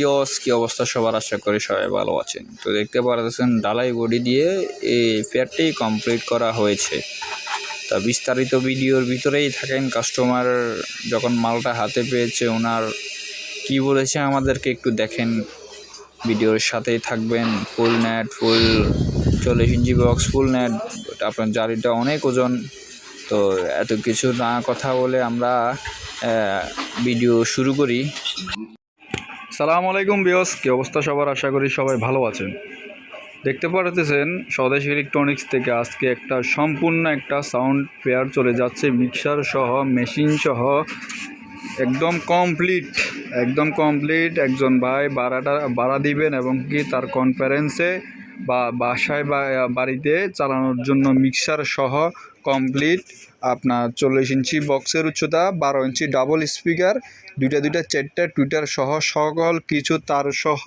বিয়স কি অবস্থা সবার? আশা করি সবাই ভালো আছেন। তো দেখতে পারতেছেন ডালাই বডি দিয়ে এই পেয়ারটি কমপ্লিট করা হয়েছে। তা বিস্তারিত ভিডিওর ভিতরেই থাকেন কাস্টমার যখন মালটা হাতে পেয়েছে ওনার কি বলেছে আমাদেরকে একটু দেখেন। ভিডিওর সাথেই থাকবেন ফুল নেট ফুল চল্লিশ ইঞ্চি বক্স ফুল নেট আপনার জারিটা অনেক ওজন। তো এত কিছু না কথা বলে আমরা ভিডিও শুরু করি। সালাম আলাইকুম বিয়স কি অবস্থা সবার? আশা করি সবাই ভালো আছেন। দেখতে পারতেছেন, স্বদেশ ইলেকট্রনিক্স থেকে আজকে একটা সম্পূর্ণ একটা সাউন্ড ফেয়ার চলে যাচ্ছে মিক্সার সহ, মেশিন সহ। একদম কমপ্লিট একদম কমপ্লিট। একজন ভাই ভাড়াটা ভাড়া দিবেন এবং কি তার কনফারেন্সে বা বাসায় বা বাড়িতে চালানোর জন্য মিক্সার সহ কমপ্লিট। আপনার চল্লিশ ইঞ্চি বক্সের উচ্চতা, বারো ইঞ্চি ডাবল স্পিকার দুইটা দুইটা, চারটা, টুইটার সহ সকল কিছু তার সহ,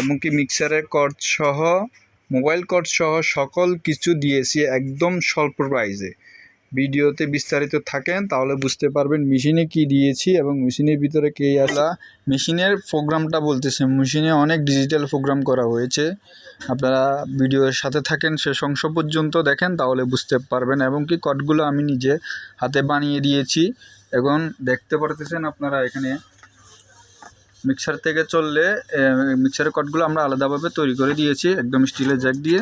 এমনকি মিক্সারের কর্ড সহ, মোবাইল কর্ড সহ সকল কিছু দিয়েছি একদম স্বল্প প্রাইজে ভিডিওতে বিস্তারিত থাকেন, তাহলে বুঝতে পারবেন মেশিনে কি দিয়েছি এবং মেশিনের ভিতরে কে আসা মেশিনের প্রোগ্রামটা বলতেছে, মেশিনে অনেক ডিজিটাল প্রোগ্রাম করা হয়েছে। আপনারা ভিডিওর সাথে থাকেন শেষ অংশ পর্যন্ত দেখেন, তাহলে বুঝতে পারবেন। এবং কি কটগুলো আমি নিজে হাতে বানিয়ে দিয়েছি। এখন দেখতে পারতেছেন আপনারা এখানে। মিক্সার থেকে চললে মিক্সারের কটগুলো আমরা আলাদাভাবে তৈরি করে দিয়েছি, একদম স্টিলের জ্যাক দিয়ে।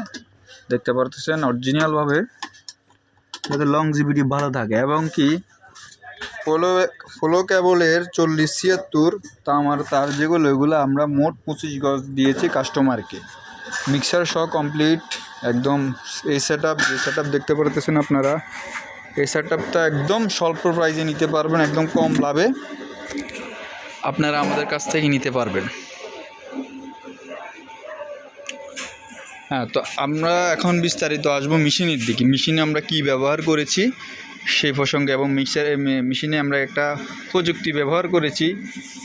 দেখতে পারতেছেন অরিজিনালভাবে যাতে লংজিভিটি ভালো থাকে এবং কি ফলো ফলো কেবলের চল্লিশ ছিয়াত্তর তা আমার তার যেগুলো, এগুলো আমরা মোট পঁচিশ গজ দিয়েছি কাস্টমারকে মিক্সার সহ কমপ্লিট একদম এই সেট আপ যে সেট দেখতে পারতেছেন আপনারা। এই সেট একদম স্বল্প প্রাইজে নিতে পারবেন, একদম কম লাভে। আপনারা আমাদের কাছ থেকে নিতে পারবেন। হ্যাঁ তো আমরা এখন বিস্তারিত আসব মেশিনের দিকে। মেশিনে আমরা কি ব্যবহার করেছি? সেই প্রসঙ্গে এবং মিক্সার মেশিনে আমরা একটা প্রযুক্তি ব্যবহার করেছি।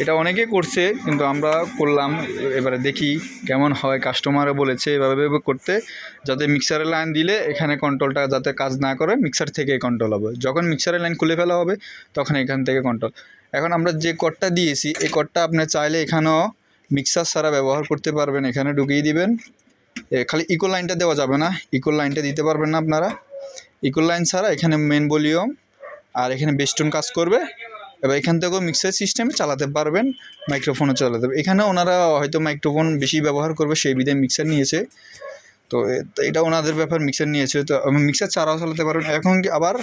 এটা অনেকে করছে, কিন্তু আমরা করলাম, এবারে দেখি কেমন হয়। কাস্টমারও বলেছে এভাবে করতে, যাতে মিক্সারের লাইন দিলে এখানে কন্ট্রোলটা যাতে কাজ না করে মিক্সার থেকে কন্ট্রোল হবে। যখন মিক্সারের লাইন খুলে ফেলা হবে, তখন এখান থেকে কন্ট্রোল এখন আমরা যে কটটা দিয়েছি, এই কটটা আপনি চাইলে এখানেও মিক্সার ছাড়া ব্যবহার করতে পারবেন। এখানে ঢুকিয়ে দিবেন। খালি ইকো লাইনটা দেওয়া যাবে না। ইকো লাইনটা দিতে পারবেন না আপনারা। ইকো লাইন ছাড়া এখানে মেন ভলিউম আর এখানে বেস্টন কাজ করবে। এবার এখান থেকেও মিক্সার সিস্টেমে চালাতে পারবেন মাইক্রোফোনও চালাতে এখানে ওনারা হয়তো মাইক্রোফোন বেশি ব্যবহার করবে, সেই বিধে মিক্সার নিয়েছে। তো এটা ওনাদের ব্যাপার মিক্সার নিয়েছে। তো মিক্সার ছাড়াও চালাতে পারবেন। এখন আবার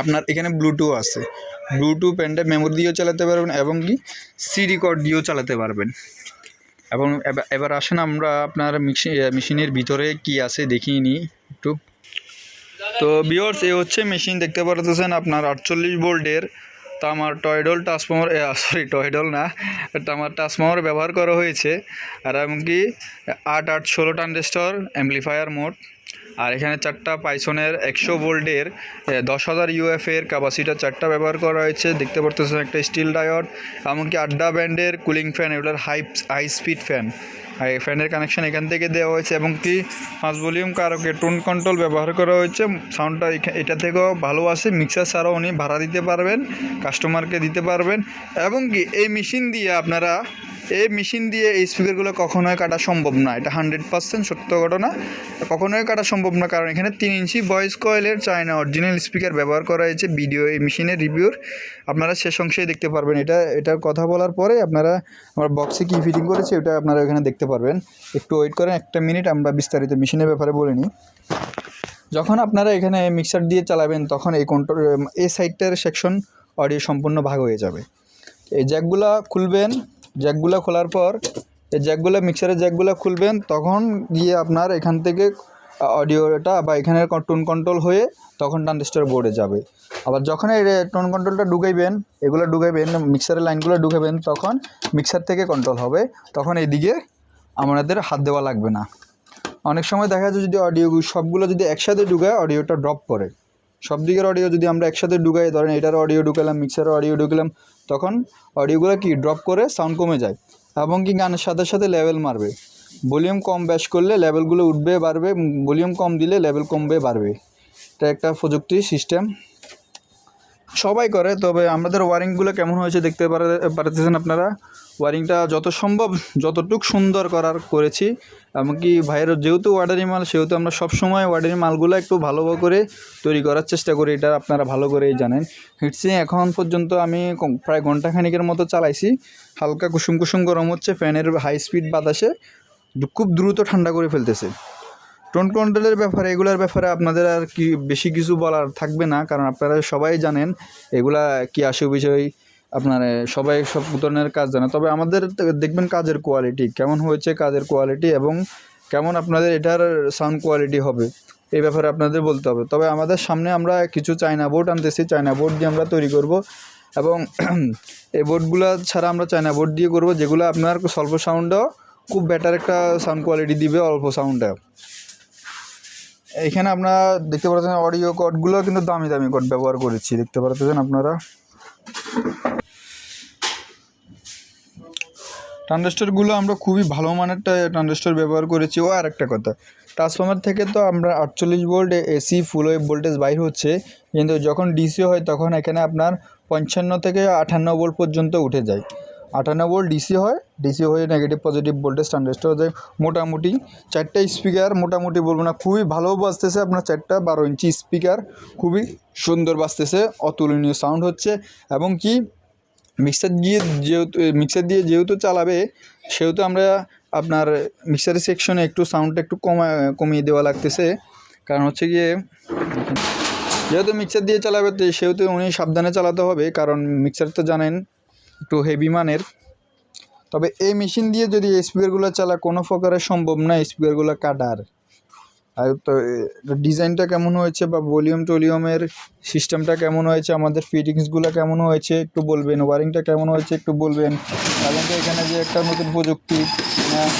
আপনার এখানে ব্লুটুথ আছে। ব্লুটুথ পেনটা মেমোরি দিয়েও চালাতে পারবেন এবং কি সিডি কর্ড দিয়েও চালাতে পারবেন। এবং এবার আসেন আমরা আপনার মেশিনের ভিতরে কি আছে দেখিয়ে নিই। একটু তো বিয়র্স এ হচ্ছে মেশিন দেখতে পারতেছেন আপনার আটচল্লিশ ভোল্টের তামার টয়ডল ট্রান্সফর্মার সরি টয়ডল না, তামার ট্রান্সফর্মার ব্যবহার করা হয়েছে। আর এমনকি আট আট ষোলো ট্রানজিস্টর অ্যাম্পলিফায়ার মোড আর এখানে চারটা পাইসনের একশো ভোল্টের দশ হাজার ইউএফের ক্যাপাসিটার চারটা ব্যবহার করা হয়েছে। দেখতে পারতেছেন একটা স্টিল ডায়ড এমনকি আড্ডা ব্যান্ডের কুলিং ফ্যান এগুলোর হাই হাই স্পিড ফ্যান আর এই ফ্যানের কানেকশন এখান থেকে দেওয়া হয়েছে, এবং কি পাঁচ ভলিউম কারকে টোন কন্ট্রোল ব্যবহার করা হয়েছে। সাউন্ডটা এটা থেকেও ভালো আছে মিক্সার ছাড়াও উনি ভাড়া দিতে পারবেন কাস্টমারকে দিতে পারবেন। এবং কি, এই মেশিন দিয়ে আপনারা, এই মেশিন দিয়ে এই স্পিকারগুলো কখনোই কাটা সম্ভব না। এটা হান্ড্রেড পার্সেন্ট সত্য ঘটনা। কখনোই কাটা সম্ভব না, কারণ এখানে তিন ইঞ্চি ভয়েস কয়েলের চায়না অরিজিনাল স্পিকার ব্যবহার করা হয়েছে ভিডিও এই মেশিনের রিভিউর আপনারা শেষ অংশেই দেখতে পারবেন এটা, এটার কথা বলার পরে আপনারা আমার বক্সে কী ফিটিং করেছে ওটা আপনারা এখানে দেখতে পারবেন। একটু ওয়েট করেন, একটা মিনিট আমরা বিস্তারিত মেশিনের ব্যাপারে বলে নিই। যখন আপনারা এখানে মিক্সার দিয়ে চালাবেন, তখন এই কন্ট্রোল এই সাইডটার সেকশন অডিও সম্পূর্ণ ভাগ হয়ে যাবে। এই জ্যাকগুলা খুলবেন জ্যাকগুলা খোলার পর, এই জ্যাকগুলা মিক্সারের জ্যাকগুলা খুলবেন, তখন গিয়ে আপনার এখান থেকে অডিওটা বা এখানের টোন কন্ট্রোল হয়ে তখন ট্রানজিস্টার বোর্ডে যাবে। আবার যখন এই টোন কন্ট্রোলটা ঢুকাইবেন, এগুলো ঢুকাইবেন মিক্সারের লাইনগুলো ঢুকাবেন তখন মিক্সার থেকে কন্ট্রোল হবে। তখন এইদিকে আমাদের হাত দেওয়া লাগবে না। অনেক সময় দেখা যায় যদি অডিও সবগুলো যদি একসাথে ঢুকায় অডিওটা ড্রপ করে সব দিকের অডিও যদি আমরা একসাথে ঢুকাই, ধরেন এটার অডিও ঢুকালাম মিক্সারের অডিও ঢুকালাম, তখন অডিওগুলো কি ড্রপ করে সাউন্ড কমে যায় এবং কি গানের সাথে সাথে লেভেল মারবে। ভলিউম কম ব্যাশ করলে লেভেলগুলো উঠবে, বাড়বে ভলিউম কম দিলে লেভেল কমবে, বাড়বে। এটা একটা প্রযুক্তি সিস্টেম। সবাই করে, তবে আমাদের ওয়ারিংগুলো কেমন হয়েছে দেখতে পারে, পারতেছেন আপনারা? ওয়ারিংটা যত সম্ভব, যতটুক সুন্দর করার করেছি। এমনকি ভাইয়ের যেহেতু ওয়ার্ডারি মাল, সেহেতু আমরা সবসময় ওয়ার্ডারি মালগুলো একটু ভালো করে তৈরি করার চেষ্টা করি, এটা আপনারা ভালো করেই জানেন। হিটসিং এখন পর্যন্ত আমি প্রায় ঘন্টাখানিকের মতো চালাইছি। হালকা কুসুম কুসুম গরম হচ্ছে, ফ্যানের হাই স্পিড বাতাসে। খুব দ্রুত ঠান্ডা করে ফেলতেছে। টোন কন্ট্রোলের ব্যাপারে, এগুলোর ব্যাপারে আপনাদের আর কি বেশি কিছু বলার থাকবে না, কারণ আপনারা সবাই জানেন এগুলা কি আসে বিষয় আপনার সবাই সব ধরনের কাজ জানে। তবে আমাদের দেখবেন কাজের কোয়ালিটি কেমন হয়েছে কাজের কোয়ালিটি এবং কেমন আপনাদের এটার সাউন্ড কোয়ালিটি হবে, এই ব্যাপারে আপনাদের বলতে হবে। তবে আমাদের সামনে আমরা কিছু চায়না বোর্ড আনতেছি, চায়না বোর্ড দিয়ে আমরা তৈরি করব এবং এই বোর্ডগুলো ছাড়া আমরা চায়না বোর্ড দিয়ে করব, যেগুলো আপনার স্বল্প সাউন্ডও খুব বেটার একটা সাউন্ড কোয়ালিটি দিবে অল্প সাউন্ডে এখানে আপনারা দেখতে পাচ্ছেন অডিও কর্ডগুলো কিন্তু দামি দামি কর্ড ব্যবহার করেছি, দেখতে পাচ্ছেন আপনারা? ট্রানজিস্টরগুলো আমরা খুবই ভালো মানের ট্রানজিস্টর ব্যবহার করেছি। ও আর একটা কথা ট্রান্সফর্মার থেকে তো আমরা আটচল্লিশ volt AC full wave voltage বাইর হচ্ছে, কিন্তু যখন ডিসি হয় তখন এখানে আপনার পঞ্চান্ন থেকে আটান্ন ভোল্ট পর্যন্ত উঠে যায়। আটান্ন ভোল্ট ডিসি হয় ডিসি হয়ে নেগেটিভ পজিটিভ ভোল্টেজ ট্রানজিস্টর হয়ে মোটামুটি চারটা স্পিকার মোটামুটি বলব না, খুবই ভালো বাজতেছে আপনার চারটা বারো ইঞ্চি স্পিকার খুবই সুন্দর বাজতেছে, অতুলনীয় সাউন্ড হচ্ছে। এবং কি মিক্সার দিয়ে যেহেতু মিক্সার দিয়ে যেহেতু চালাবে, সেহেতু আমরা আপনার মিক্সার সেকশনে একটু সাউন্ডটা একটু কমা, কমিয়ে দেওয়া লাগতেছে। কারণ হচ্ছে গিয়ে, যেহেতু মিক্সার দিয়ে চালাবে সেহেতু উনি সাবধানে চালাতে হবে, কারণ মিক্সার তো জানেন একটু হেভি মানের। তবে এই মেশিন দিয়ে যদি স্পিকারগুলো চালা কোনো প্রকারে সম্ভব না স্পিকারগুলো কাটার। আর তো ডিজাইনটা কেমন হয়েছে বা ভলিউম টলিউমের সিস্টেমটা কেমন হয়েছে আমাদের ফিটিংসগুলো কেমন হয়েছে একটু বলবেন। ওয়ারিংটা কেমন হয়েছে একটু বলবেন। এবং তো এখানে যে একটা নতুন প্রযুক্তি আহ,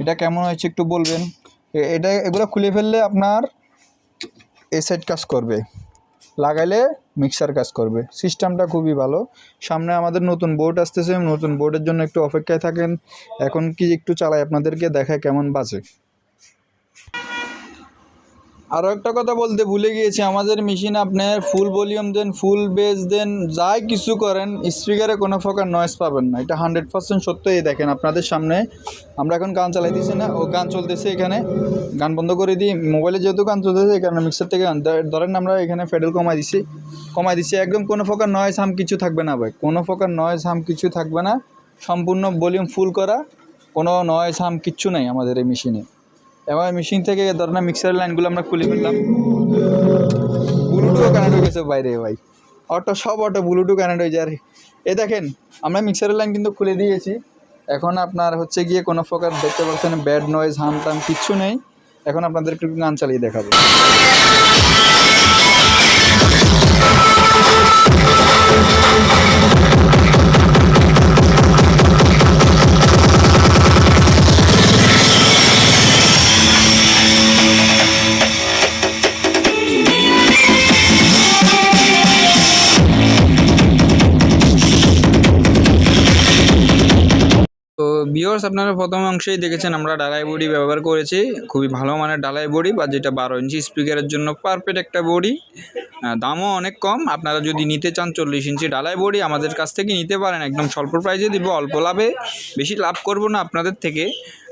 এটা কেমন হয়েছে একটু বলবেন। এটা এগুলো খুলে ফেললে আপনার এ সাইড কাজ করবে। লাগাইলে মিক্সার কাজ করবে। সিস্টেমটা খুবই ভালো। সামনে আমাদের নতুন বোর্ড আসতেছে। নতুন বোর্ডের জন্য একটু অপেক্ষায় থাকেন। এখন কি একটু চালাই আপনাদেরকে দেখায় কেমন বাজে। আরও একটা কথা বলতে ভুলে গিয়েছি, আমাদের মেশিন আপনার ফুল ভলিউম দেন ফুল বেস দেন, যাই কিছু করেন স্পিকারে কোনো প্রকার নয়েজ পাবেন না। এটা হান্ড্রেড পার্সেন্ট সত্য এই দেখেন, আপনাদের সামনে আমরা এখন গান চালাইতেছি না, ও গান চলতেছে এখানে। গান বন্ধ করে দিই মোবাইলে যেহেতু গান চলতেছে কারণে মিক্সার থেকে ধরেন আমরা এখানে ফেডেল কমাই দিছি কমাই দিছি, একদম কোনো প্রকার নয়েজ হাম কিছু থাকবে না ভাই। কোনো প্রকার নয়েজ হাম কিছু থাকবে না, সম্পূর্ণ ভলিউম ফুল করা, কোনো নয়েজ হাম কিচ্ছু নেই আমাদের এই মেশিনে এবং মেশিন থেকে ধরনের মিক্সার লাইনগুলো আমরা খুলে ফেললাম। ব্লুটুথও কানেক্ট হয়ে গেছে, বাইরে ভাই। অটো, সব অটো ব্লুটুথ কানেক্ট হয়ে যায়। এ দেখেন, আমরা মিক্সারের লাইন কিন্তু খুলে দিয়েছি। এখন আপনার হচ্ছে গিয়ে কোনো প্রকার দেখতে পাচ্ছেন ব্যাড নয়েজ হাম টাম কিচ্ছু নেই। এখন আপনাদেরকে একটু গান চালিয়ে দেখাবো। বিয়র্স আপনারা প্রথম অংশেই দেখেছেন আমরা ডালাই বডি ব্যবহার করেছি। খুবই ভালো মানের ডালাই বডি বা যেটা বারো ইঞ্চি স্পিকারের জন্য পারফেক্ট একটা বডি। দামও অনেক কম। আপনারা যদি নিতে চান চল্লিশ ইঞ্চি ডালাই বডি, আমাদের কাছ থেকে নিতে পারেন। একদম স্বল্প প্রাইসে দিব, অল্প লাভে। বেশি লাভ করব না আপনাদের থেকে।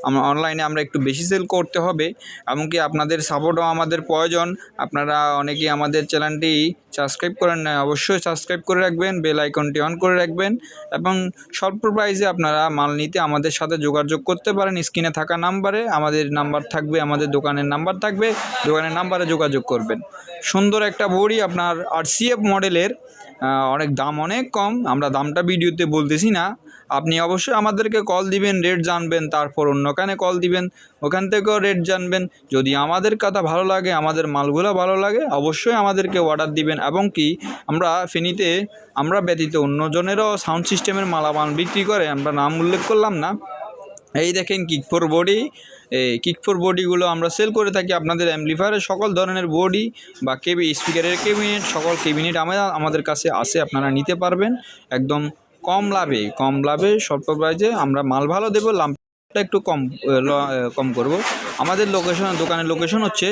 আমরা অনলাইনে আমরা একটু বেশি সেল করতে হবে এমনকি আপনাদের সাপোর্টও আমাদের প্রয়োজন। আপনারা অনেকেই আমাদের চ্যানেলটি সাবস্ক্রাইব করেন না অবশ্যই সাবস্ক্রাইব করে রাখবেন বেল আইকনটি অন করে রাখবেন, এবং স্বল্প প্রাইসে আপনারা মাল নিতে আমাদের সাথে যোগাযোগ করতে পারেন। স্ক্রিনে থাকা নাম্বারে আমাদের নাম্বার থাকবে, আমাদের দোকানের নাম্বার থাকবে, দোকানের নাম্বারে যোগাযোগ করবেন। সুন্দর একটা বড়ি আপনার আর সিএফ মডেলের অনেক দাম অনেক কম, আমরা দামটা ভিডিওতে বলতেছি না। আপনি অবশ্যই আমাদেরকে কল দিবেন, রেট জানবেন, তারপর অন্য কানে কল দিবেন, ওখান থেকেও রেট জানবেন। যদি আমাদের কথা ভালো লাগে, আমাদের মালগুলো ভালো লাগে, অবশ্যই আমাদেরকে অর্ডার দিবেন এবং কি আমরা ফেনীতে, আমরা ব্যতীত অন্যজনেরও সাউন্ড সিস্টেমের মালামাল বিক্রি করে, আমরা নাম উল্লেখ করলাম না। এই দেখেন কিকফোর বডি এই কিকফোর বডিগুলো আমরা সেল করে থাকি আপনাদের অ্যাম্পলিফায়ারের সকল ধরনের বডি বা কেবি স্পিকারের কেবিনেট সকল কেবিনেট আমরা আমাদের কাছে আসে আপনারা নিতে পারবেন। একদম কম লাভে কম লাভে স্বল্প প্রাইজে আমরা মাল ভালো দেবো, লাভ দামটা একটু কম কম করব। আমাদের লোকেশন দোকানের লোকেশন হচ্ছে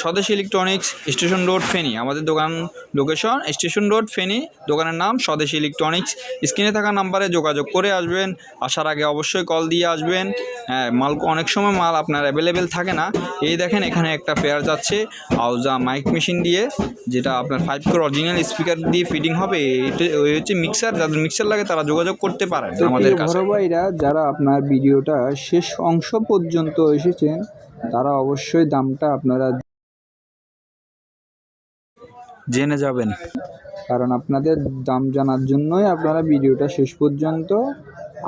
স্বদেশ ইলেকট্রনিক্স স্টেশন রোড ফেনী। আমাদের দোকান লোকেশন স্টেশন রোড ফেনী। দোকানের নাম স্বদেশ ইলেকট্রনিক্স স্ক্রিনে থাকা নাম্বারে যোগাযোগ করে আসবেন। আসার আগে অবশ্যই কল দিয়ে আসবেন। হ্যাঁ মাল অনেক সময় মাল আপনার অ্যাভেলেবেল থাকে না। এই দেখেন এখানে একটা পেয়ার যাচ্ছে আউজা মাইক মেশিন দিয়ে যেটা আপনার ফাইভ কোর অরিজিনাল স্পিকার দিয়ে ফিটিং হবে। এটা ওই হচ্ছে মিক্সার যাদের মিক্সার লাগে তারা যোগাযোগ করতে পারেন আমাদের কাছে। ভাইরা যারা আপনার ভিডিওটা শেষ অংশ পর্যন্ত এসেছেন তারা অবশ্যই দামটা আপনারা জেনে যাবেন। কারণ আপনাদের দাম জানার জন্যই আপনারা ভিডিওটা শেষ পর্যন্ত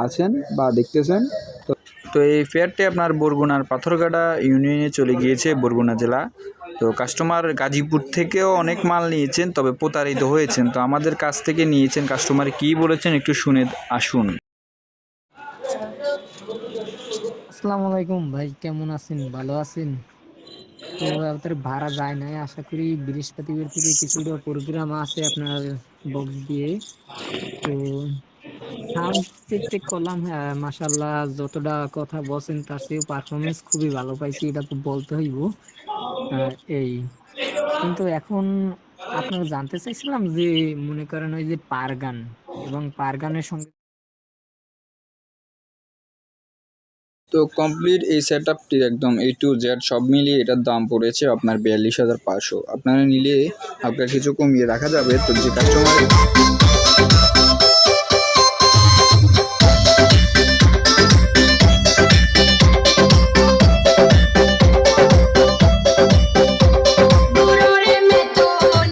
আছেন বা দেখতেছেন। তো তো এই ফেয়ারটি আপনার বরগুনার পাথরঘাটা ইউনিয়নে চলে গিয়েছে বরগুনা জেলা। তো কাস্টমার গাজীপুর থেকেও অনেক মাল নিয়েছেন তবে প্রতারিত হয়েছেন। তো আমাদের কাছ থেকে নিয়েছেন। কাস্টমার কি বলেছেন একটু শুনে আসুন। আসসালামু আলাইকুম ভাই, কেমন আছেন? ভালো আছেন? তো আপনার ভাড়া যায় নাই, আশা করি বৃহস্পতিবার থেকে কিছুটা প্রোগ্রাম আছে আপনার বক্স দিয়ে। তো চেক করলাম হ্যাঁ মাসাল্লাহ যতটা কথা বলছেন তার চেয়েও পারফরমেন্স খুবই ভালো পাইছি, এটা তো বলতে হইব। এই, কিন্তু এখন আপনার জানতে চাইছিলাম যে মনে করেন ওই যে পার গান এবং পার গানের সঙ্গে তো কমপ্লিট এই সেট আপটির একদম এ টু জেড সব মিলিয়ে এটার দাম পড়েছে আপনার বিয়াল্লিশ হাজার পাঁচশো। আপনারা নিলে আপনার কিছু কমিয়ে রাখা যাবে, তো যে কাস্টমার